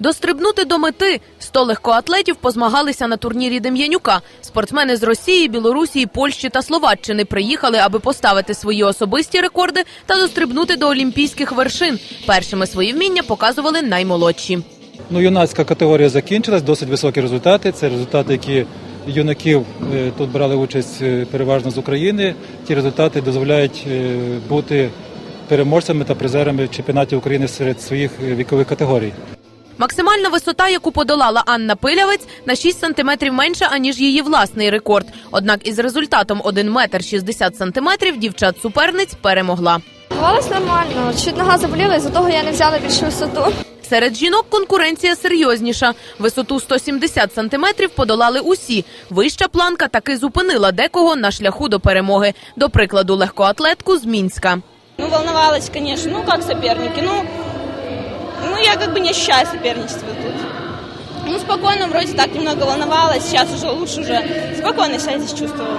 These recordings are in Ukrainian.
Дострибнути до мети 100 легкоатлетів позмагалися на турнірі Дем'янюка. Спортсмени з Росії, Білорусі, Польщі та Словаччини приїхали, аби поставити свої особисті рекорди та дострибнути до олімпійських вершин. Першими свої вміння показували наймолодші. Ну, юнацька категорія закінчилась, досить високі результати. Це результати, які юнаків е, тут брали участь е, переважно з України. Ті результати дозволяють е, бути переможцями та призерами чемпіонатів України серед своїх вікових категорій. Максимальна висота, яку подолала Анна Пилявець, на 6 сантиметрів менша, аніж її власний рекорд. Однак із результатом 1 метр 60 сантиметрів дівчат-суперниць перемогла. Ховалась нормально. Чуть нога заболіла, із-за того я не взяла більшу висоту. Серед жінок конкуренція серйозніша. Висоту 170 сантиметрів подолали усі. Вища планка таки зупинила декого на шляху до перемоги. До прикладу, легкоатлетку з Мінська. Ну, волновалась, конечно. Ну, как соперники. Ну, ну, я как бы не ощущаю соперничества тут. Ну, спокойно, вроде так немного волновалась. Сейчас уже лучше уже. Спокойно себя здесь чувствовала.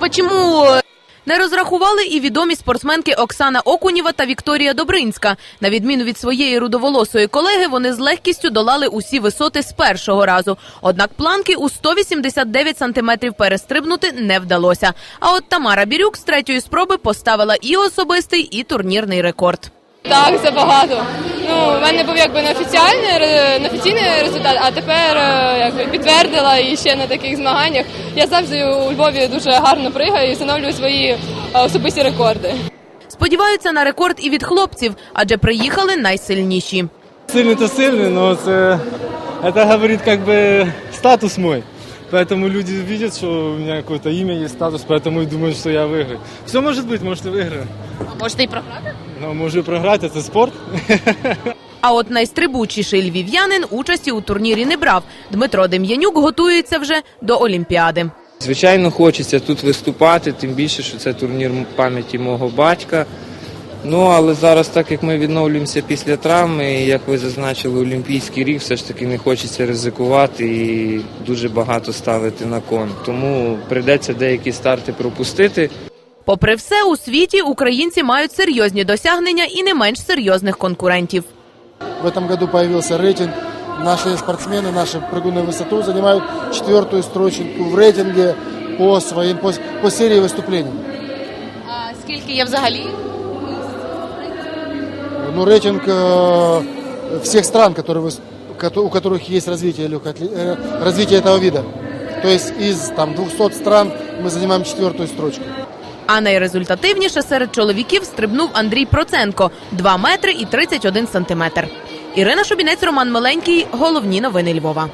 Почому не розрахували і відомі спортсменки Оксана Окуніва та Вікторія Добринська. На відміну від своєї рудоволосої колеги, вони з легкістю долали усі висоти з першого разу. Однак планки у 189 сантиметрів перестрибнути не вдалося. А от Тамара Бірюк з третьої спроби поставила і особистий, і турнірний рекорд. Так, забагато. Ну, в мене був якби неофіціальний, ре- неофіційний результат, а тепер е, якби підтвердила і ще на таких змаганнях. Я завжди у Львові дуже гарно пригаю і встановлюю свої е, особисті рекорди. Сподіваються на рекорд і від хлопців, адже приїхали найсильніші. Сильный-то сильный, но это, это говорит как бы статус мой. Поэтому люди видят, что у меня какое-то имя есть, статус, поэтому и думают, что я выиграю. Все может быть, может и выиграю. Можете й програти. Но Могу и проиграть, это спорт. А от найстрибучіший львів'янин участі у турнірі не брав. Дмитро Дем'янюк готується вже до Олімпіади. Звичайно, хочеться тут виступати, тим більше, що це турнір пам'яті мого батька. Ну, але зараз, так як ми відновлюємося після травми, і як ви зазначили, Олімпійський рік, все ж таки не хочеться ризикувати і дуже багато ставити на кон. Тому прийдеться деякі старти пропустити. Попри все, у світі українці мають серйозні досягнення і не менш серйозних конкурентів. В этом году появился рейтинг. Наши спортсмены, наши прыгуны в высоту занимают четвертую строчку в рейтинге по своим по, по серии выступлений. А скільки є взагалі? Ну, рейтинг э, всех стран, которые, выс- кото- у которых есть развитие, легкоатле- э, развитие этого вида. То есть из там, 200 стран мы занимаем четвертую строчку. А найрезультативніше серед чоловіків стрибнув Андрій Проценко 2 метри і 31 сантиметр. Ірина Шубінець, Роман Миленький. Головні новини Львова.